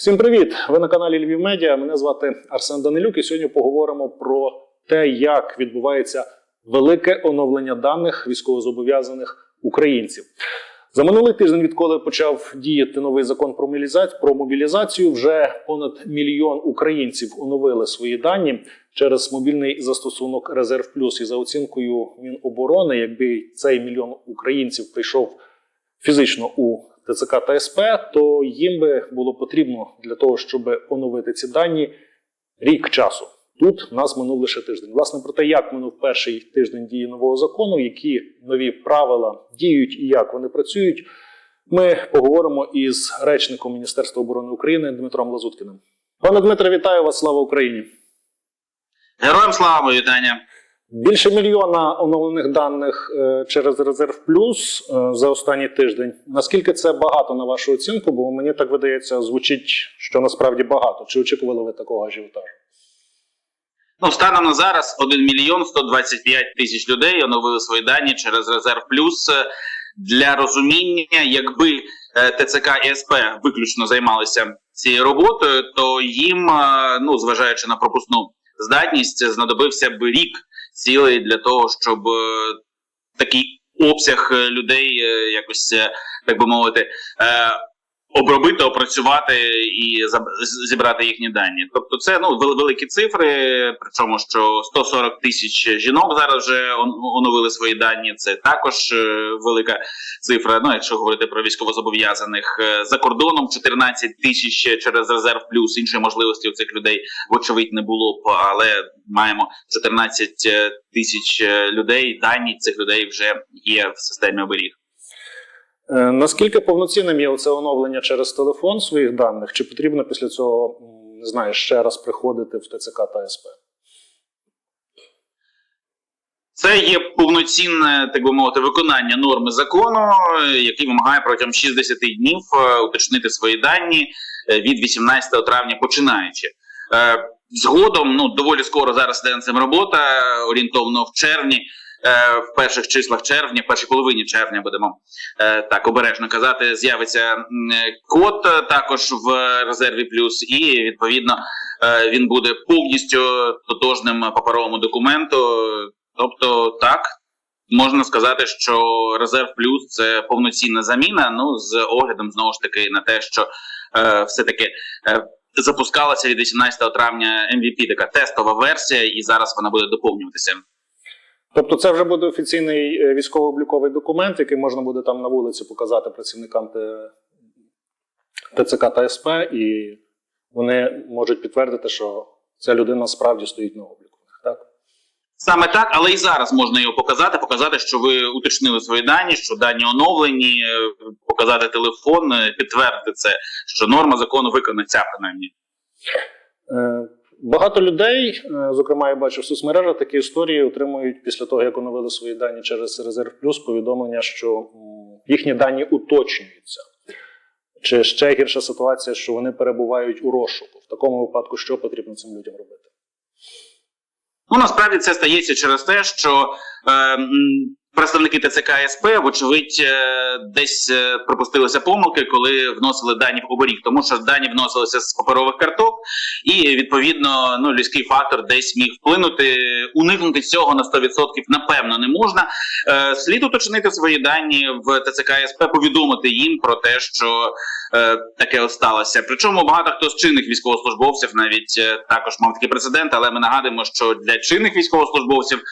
Всім привіт! Ви на каналі Львів Медіа. Мене звати Арсен Данилюк. І сьогодні поговоримо про те, як відбувається велике оновлення даних військовозобов'язаних українців. За минулий тиждень, відколи почав діяти новий закон про мобілізацію, про мобілізацію, вже понад мільйон українців оновили свої дані через мобільний застосунок Резерв Плюс. І за оцінкою Міноборони, якби цей мільйон українців прийшов фізично у ТЦК та СП, то їм би було потрібно для того, щоб оновити ці дані рік часу. Тут нас минув лише тиждень. Власне про те, як минув перший тиждень дії нового закону, які нові правила діють і як вони працюють, ми поговоримо із речником Міністерства оборони України Дмитром Лазуткіним. Пане Дмитре, вітаю вас! Слава Україні! Героям слава вітання. Більше мільйона оновлених даних е, через резерв плюс е, за останній тиждень. Наскільки це багато на вашу оцінку? Бо мені так видається, звучить, що насправді багато. Чи очікували ви такого ажіотажу? Ну, станом на зараз 1 мільйон 125 тисяч людей оновили свої дані через резерв плюс. Е, Для розуміння, якби ТЦК і СП виключно займалися цією роботою, то їм, ну зважаючи на пропускну здатність, знадобився б рік цілий для того, щоб е, такий обсяг е, людей е, якось, так би мовити, обробити, опрацювати і зібрати їхні дані. Тобто, це ну великі цифри. Причому що 140 тисяч жінок зараз вже оновили свої дані. Це також е, велика цифра. Ну, якщо говорити про військовозобов'язаних Е, за кордоном, 14 тисяч через резерв плюс іншої можливості у цих людей вочевидь не було б, але маємо 14 тисяч е, людей. Дані цих людей вже є в системі оберіг. Е, Наскільки повноцінним є це оновлення через телефон своїх даних? Чи потрібно після цього не знаю, ще раз приходити в ТЦК та СП? Це є повноцінне, так би мовити, виконання норми закону, який вимагає протягом 60 днів е, уточнити свої дані е, від 18 травня починаючи. Згодом, ну доволі скоро зараз йде цим робота, орієнтовно в червні, в перших числах червня, першій половині червня будемо е, так обережно казати, з'явиться е, код е, також в резерві плюс, і відповідно е, він буде повністю тотожним паперовому документу. Тобто, так можна сказати, що резерв плюс це повноцінна заміна. Ну з оглядом знову ж таки на те, що е, все таки е, запускалася від 18 травня MVP, така тестова версія, і зараз вона буде доповнюватися. Тобто, це вже буде офіційний е, військово-обліковий документ, який можна буде там на вулиці показати працівникам ТЦК та СП, і вони можуть підтвердити, що ця людина справді стоїть на обліку. Так? Саме так, але і зараз можна його показати, показати, що ви уточнили свої дані, що дані оновлені, е, показати телефон, е, підтвердити це, що норма закону виконана ця принаймні. Е, Багато людей, е, зокрема, я бачу в соцмережах, такі історії отримують після того, як оновили свої дані через резерв плюс, повідомлення, що їхні дані уточнюються. Чи ще гірша ситуація, що вони перебувають у розшуку. В такому випадку, що потрібно цим людям робити? Ну насправді це стається через те, що е, представники ТЦК СП, вочевидь, е, десь е, припустилися помилки, коли вносили дані в оберіг, тому що дані вносилися з паперових карток, і відповідно ну людський фактор десь міг вплинути. Уникнути цього на 100% напевно не можна. Е, слід уточнити свої дані в ТЦК СП, повідомити їм про те, що таке от сталося. Причому багато хто з чинних військовослужбовців навіть також мав такий прецедент, але ми нагадуємо, що для чинних військовослужбовців.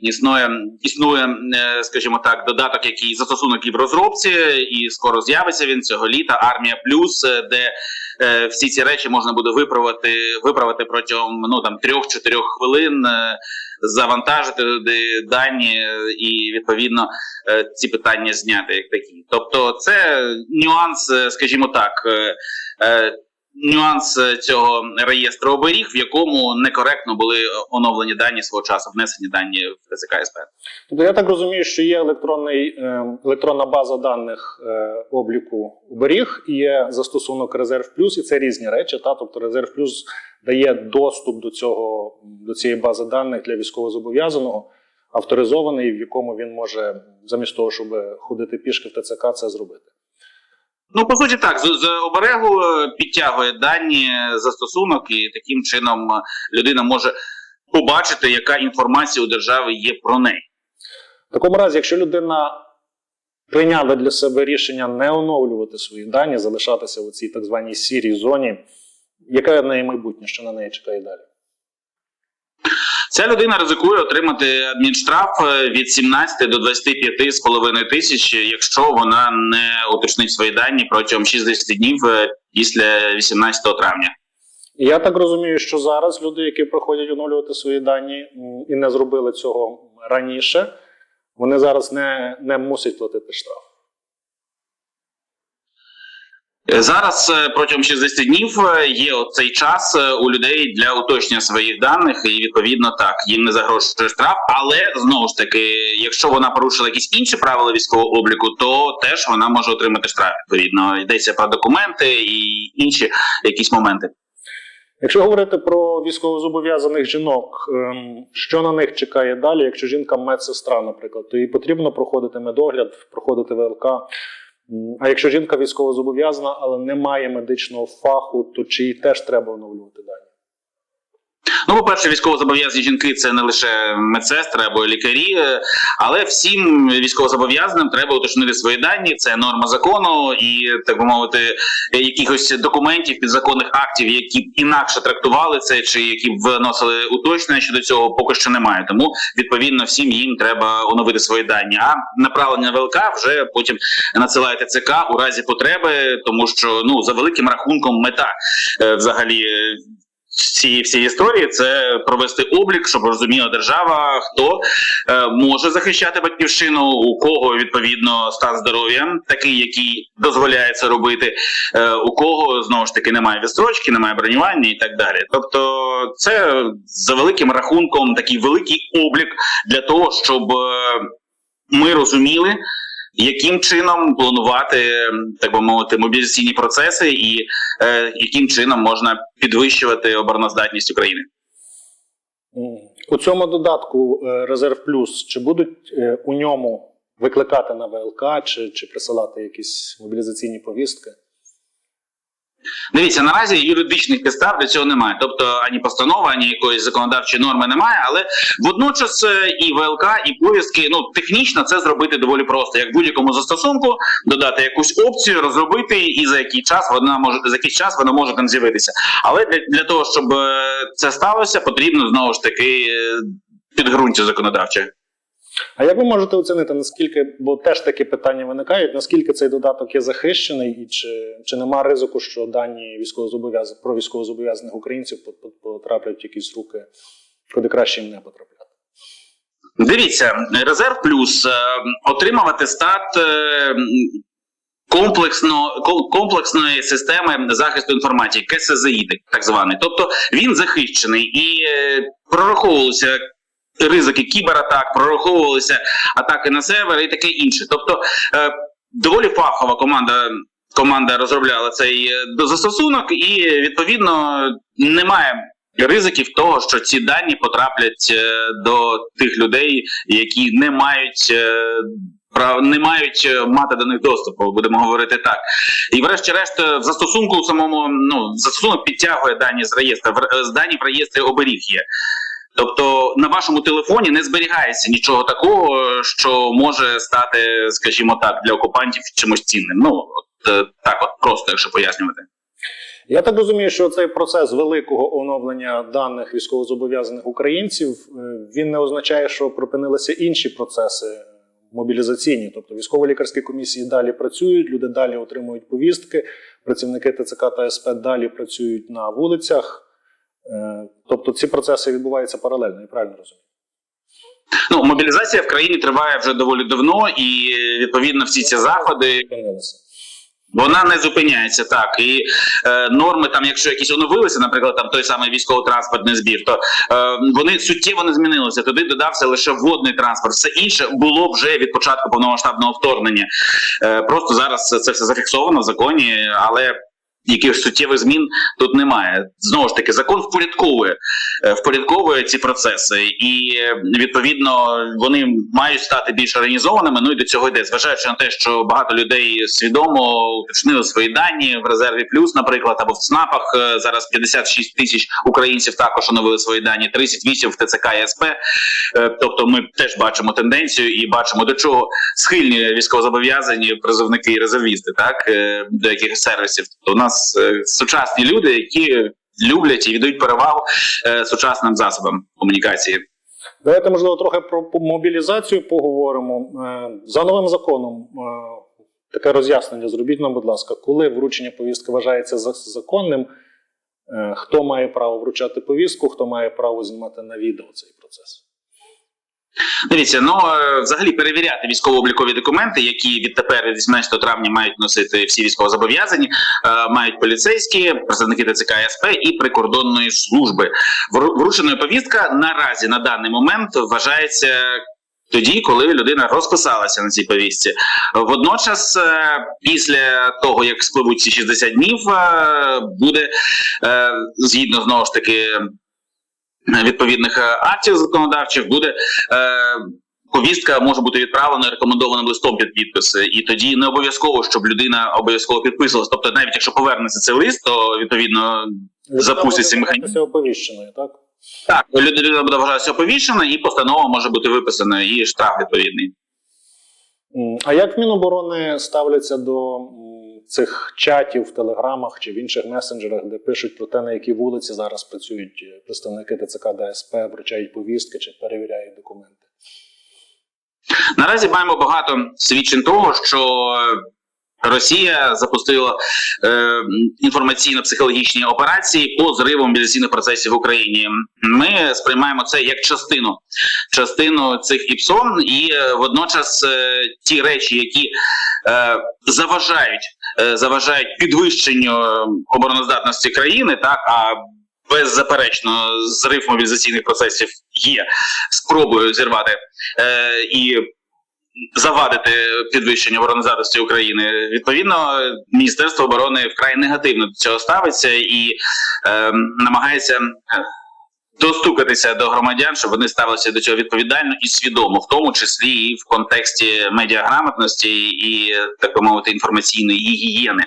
Існує, існує, е, скажімо так, додаток, який застосунок який в розробці, і скоро з'явиться він цього літа. Армія плюс, е, де е, всі ці речі можна буде виправити, виправити протягом ну там трьох-чотирьох хвилин, е, завантажити туди дані е, і відповідно е, ці питання зняти як такі. Тобто, це нюанс, скажімо так. е, Нюанс е, цього реєстру оберіг, в якому некоректно були оновлені дані свого часу, внесені дані в ТЦК СП. Тобто я так розумію, що є електронний, е, електронна база даних е, обліку оберіг, і є застосунок Резерв Плюс, і це різні речі. Та? Тобто Резерв Плюс дає доступ до, цього, до цієї бази даних для військовозобов'язаного, авторизований, в якому він може замість того, щоб ходити пішки в ТЦК, це зробити. Ну, по суті, так, з, з оберегу е, підтягує дані застосунок, і таким чином е, людина може побачити, яка інформація у держави є про неї. В такому разі, якщо людина прийняла для себе рішення не оновлювати свої дані, залишатися у цій так званій сірій зоні, яке в неї майбутнє, що на неї чекає далі? Ця людина ризикує отримати адмінштраф е, від 17 до 25,5 тисяч, якщо вона не уточнить свої дані протягом 60 днів е, після 18 травня. Я так розумію, що зараз люди, які приходять оновлювати свої дані і не зробили цього раніше, вони зараз не, не мусять платити штраф. Е, Зараз е, протягом 60 днів е, є цей час е, у людей для уточнення своїх даних, і відповідно так їм не загрожує штраф. Але знову ж таки, якщо вона порушила якісь інші правила військового обліку, то теж вона може отримати штраф. Відповідно, йдеться про документи і інші якісь моменти. Якщо говорити про військовозобов'язаних жінок, ем, що на них чекає далі, якщо жінка медсестра, наприклад, то їй потрібно проходити медогляд, проходити ВЛК. А якщо жінка військовозобов'язана, але не має медичного фаху, то чи їй теж треба оновлювати дані? Ну, по-перше, військовозобов'язані жінки це не лише медсестри або лікарі, е, але всім військовозобов'язаним треба уточнити свої дані. Це норма закону і, так би мовити, якихось документів, підзаконних актів, які б інакше трактували це, чи які б вносили уточнення щодо цього, поки що немає. Тому відповідно всім їм треба оновити свої дані. А направлення на ВЛК вже потім надсилає ТЦК у разі потреби, тому що ну за великим рахунком мета е, взагалі. Цієї всієї історії це провести облік, щоб розуміла держава, хто е, може захищати батьківщину, у кого відповідно стан здоров'я, такий, який дозволяє це робити, е, у кого знову ж таки немає відстрочки, немає бронювання і так далі. Тобто, це за великим рахунком такий великий облік для того, щоб е, ми розуміли. Яким чином планувати, так би мовити, мобілізаційні процеси, і е, яким чином можна підвищувати обороноздатність України? У цьому додатку е, Резерв Плюс чи будуть е, у ньому викликати на ВЛК, чи, чи присилати якісь мобілізаційні повістки? Дивіться, наразі юридичних підстав для цього немає. Тобто ані постанови, ані якоїсь законодавчої норми немає. Але водночас е, і ВЛК, і повістки ну технічно це зробити доволі просто. Як будь-якому застосунку додати якусь опцію, розробити, і за який час вона може за який час вона може там з'явитися. Але для, для того, щоб е, це сталося, потрібно знову ж таки е, підґрунтя законодавче. А як ви можете оцінити, наскільки, бо теж такі питання виникають, наскільки цей додаток є захищений, і чи, чи нема ризику, що дані військовозобов'язаних про військовозобов'язаних українців пот- пот- потраплять в якісь руки, куди краще їм не потрапляти? Дивіться, резерв плюс е, отримав атестат. е, Комплексно комплексної системи захисту інформації КСЗІ, так званий. Тобто він захищений і е, прораховувалися ризики кібератак, прораховувалися атаки на сервер і таке інше. Тобто е, доволі фахова команда. Команда розробляла цей е, застосунок, і відповідно немає ризиків того, що ці дані потраплять е, до тих людей, які не мають. е, Не мають мати до них доступу, будемо говорити так. І врешті-решт, в застосунку самому ну застосунок підтягує дані з з дані в реєстрі оберіг є. Тобто на вашому телефоні не зберігається нічого такого, що може стати, скажімо так, для окупантів чимось цінним. Ну от е, так, от просто, якщо пояснювати. Я так розумію, що цей процес великого оновлення даних військовозобов'язаних українців е, він не означає, що припинилися інші процеси мобілізаційні. Тобто військово-лікарські комісії далі працюють, люди далі отримують повістки, працівники ТЦК та СП далі працюють на вулицях. Е, Тобто ці процеси відбуваються паралельно, я правильно розумію? Ну мобілізація в країні триває вже доволі давно, і відповідно всі ці заходи. Вона не зупиняється так. І е, норми, там, якщо якісь оновилися, наприклад, там той самий військово-транспортний збір, то е, вони суттєво не змінилися. Туди додався лише водний транспорт. Все інше було вже від початку повномасштабного вторгнення. Е, просто зараз це все зафіксовано в законі, але якихось суттєвих змін тут немає. Знову ж таки, закон впорядковує, е, впорядковує ці процеси, і е, відповідно вони мають стати більш організованими. Ну і до цього йде, зважаючи на те, що багато людей свідомо уточнили свої дані в резерві плюс, наприклад, або в ЦНАПах е, зараз 56 тисяч українців також оновили свої дані, 38 в ТЦК і СП. Тобто, ми теж бачимо тенденцію і бачимо до чого схильні військовозобов'язані призовники і резервісти, так до яких сервісів. Тобто у нас е, сучасні люди, які люблять і віддають перевагу е, сучасним засобам комунікації. Давайте, можливо, трохи про мобілізацію поговоримо. Е, За новим законом таке роз'яснення зробіть нам, будь ласка, коли вручення повістки вважається за- законним, хто має право вручати повістку, хто має право знімати на відео цей процес. Дивіться, ну е, взагалі перевіряти військово-облікові документи, які відтепер від 18 травня мають носити всі військовозобов'язані, е, мають поліцейські, представники ТЦК і СП і прикордонної служби. Вру- Врученою повістка наразі на даний момент вважається. Тоді, коли людина розписалася на цій повістці, водночас, е, після того як спливуть ці 60 днів, буде згідно знову ж таки відповідних е, актів законодавчих, буде е, повістка може бути відправлена рекомендованим листом під підписи, і тоді не обов'язково, щоб людина обов'язково підписувалась. Тобто, навіть якщо повернеться цей лист, то відповідно Запуститься механізм. оповіщеною, так? так людина буде вважатися оповіщена, і постанова може бути виписана, і штраф відповідний. А як Міноборони ставляться до цих чатів в телеграмах чи в інших месенджерах, де пишуть про те, на якій вулиці зараз працюють е, представники ТЦК ДСП, вручають повістки чи перевіряють документи? Наразі маємо багато свідчень того, що Росія запустила е, інформаційно-психологічні операції по зриву мобілізаційних процесів в Україні. Ми сприймаємо це як частину частину цих ІПСО, і е, водночас е, ті речі, які е, заважають е, заважають підвищенню е, обороноздатності країни, так а беззаперечно зрив мобілізаційних процесів є спробою зірвати е, і завадити підвищенню обороноздатності України. Відповідно, Міністерство оборони вкрай негативно до цього ставиться і е, намагається. Достукатися до громадян, щоб вони ставилися до цього відповідально і свідомо, в тому числі і в контексті медіаграмотності і так би мовити інформаційної гігієни.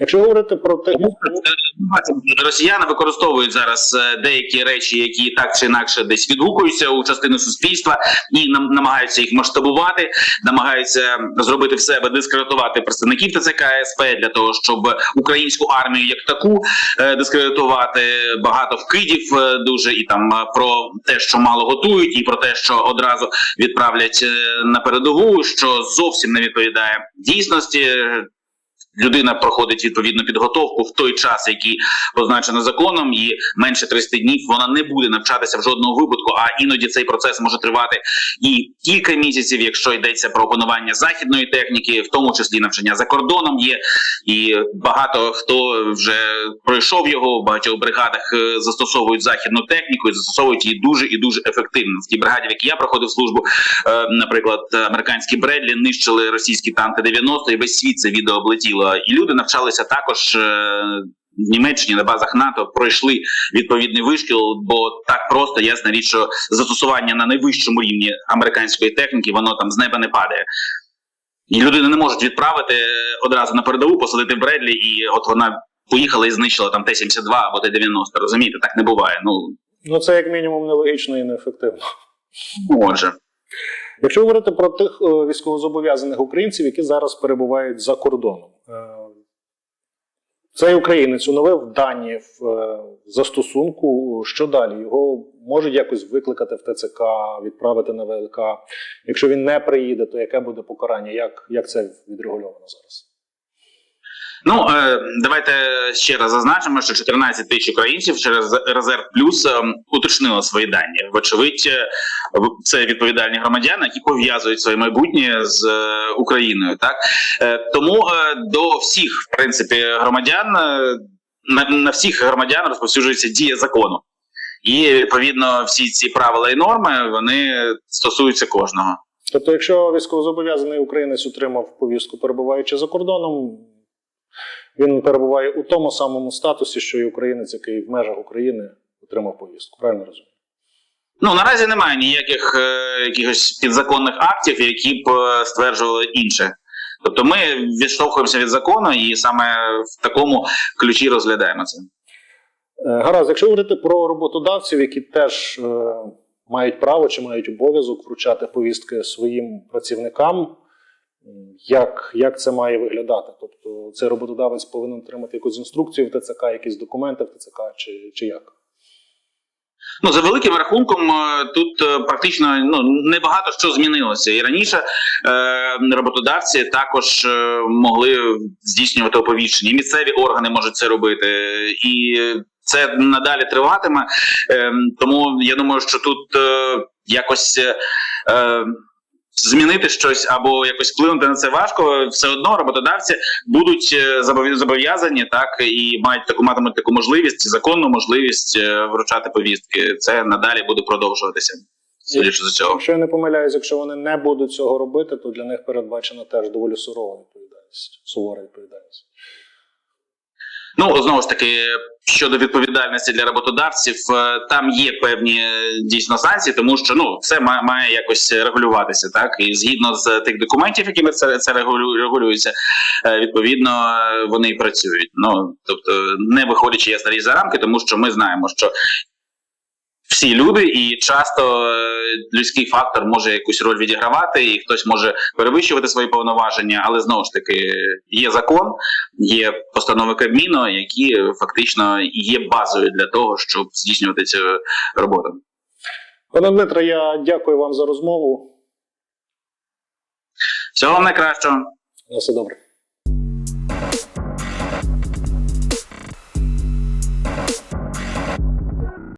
Якщо говорити про Тому е, росіяни використовують зараз е, деякі речі, які так чи інакше десь відгукуються у частину суспільства, і нам намагаються їх масштабувати, намагаються зробити все, аби дискредитувати представників ТЦК СП для того, щоб українську армію як таку е, дискредитувати. Багато вкидів дуже і там про те, що мало готують, і про те, що одразу відправлять на передову, що зовсім не відповідає дійсності людина проходить відповідну підготовку в той час, який позначено законом, і менше 30 днів вона не буде навчатися в жодному випадку. А іноді цей процес може тривати і кілька місяців, якщо йдеться про опанування західної техніки, в тому числі навчання за кордоном є. І багато хто вже пройшов його в багатьох бригадах е, застосовують західну техніку і застосовують її дуже і дуже ефективно. В тій бригаді, в якій я проходив службу, Е, наприклад, американські Бредлі нищили російські танки 90 і весь світ це відео облетіло. І люди навчалися також. е, В Німеччині на базах НАТО пройшли відповідний вишкіл, бо так просто ясна річ, що застосування на найвищому рівні американської техніки воно там з неба не падає. І людина не можуть відправити одразу на передову, посадити Бредлі, і от вона поїхала і знищила там Т-72 або Т-90. Розумієте, так не буває. Ну ну це як мінімум нелогічно і неефективно. отже. Якщо говорити про тих е, військовозобов'язаних українців, які зараз перебувають за кордоном, Е, цей українець оновив дані в е, застосунку. Що далі? Його можуть якось викликати в ТЦК, відправити на ВЛК. Якщо він не приїде, то яке буде покарання? Як, як це відрегульовано зараз? Ну е, давайте ще раз зазначимо, що 14 тисяч українців через резерв плюс е, уточнили свої дані. Вочевидь, е, це відповідальні громадяни, які пов'язують своє майбутнє з Україною. Так тому до всіх, в принципі, громадян на всіх громадян розповсюджується дія закону. І відповідно всі ці правила і норми вони стосуються кожного. Тобто, якщо військовозобов'язаний українець отримав повістку, перебуваючи за кордоном, він перебуває у тому самому статусі, що і українець, який в межах України отримав повістку. Правильно розумію? Ну наразі немає ніяких е, якихось підзаконних актів, які б е, стверджували інше. Тобто ми відштовхуємося від закону і саме в такому ключі розглядаємо це. Е, Гаразд, якщо говорити про роботодавців, які теж е, мають право чи мають обов'язок вручати повістки своїм працівникам, як, як це має виглядати? Тобто цей роботодавець повинен отримати якусь інструкцію в ТЦК, якісь документи в ТЦК, чи, чи як? Ну за великим рахунком, е, тут е, практично ну небагато що змінилося. І раніше е, роботодавці також е, могли здійснювати оповіщення. І місцеві органи можуть це робити, і це надалі триватиме. Е, тому я думаю, що тут е, якось. Е, Змінити щось або якось вплинути на це важко, все одно роботодавці будуть е, зобов'язані так і мають таку матимуть таку можливість, законну можливість е, вручати повістки. Це надалі буде продовжуватися. Судячи з цього. Якщо я не помиляюсь, якщо вони не будуть цього робити, то для них передбачена теж доволі сурова відповідальність, сувора відповідальність. Ну знову ж таки, щодо відповідальності для роботодавців, е, там є певні е, дійсно санкції, тому що ну все має, має якось регулюватися, так і згідно з тих документів, якими це, це регулю- регулюється, е, відповідно вони і працюють. Ну тобто, не виходячи ясно річ за рамки, тому що ми знаємо, що. Всі люди, і часто е, людський фактор може якусь роль відігравати, і хтось може перевищувати свої повноваження, але знову ж таки є закон, є постанови Кабміну, які фактично є базою для того, щоб здійснювати цю роботу. Пане Дмитре, я дякую вам за розмову. Всього вам найкращого. На все добре.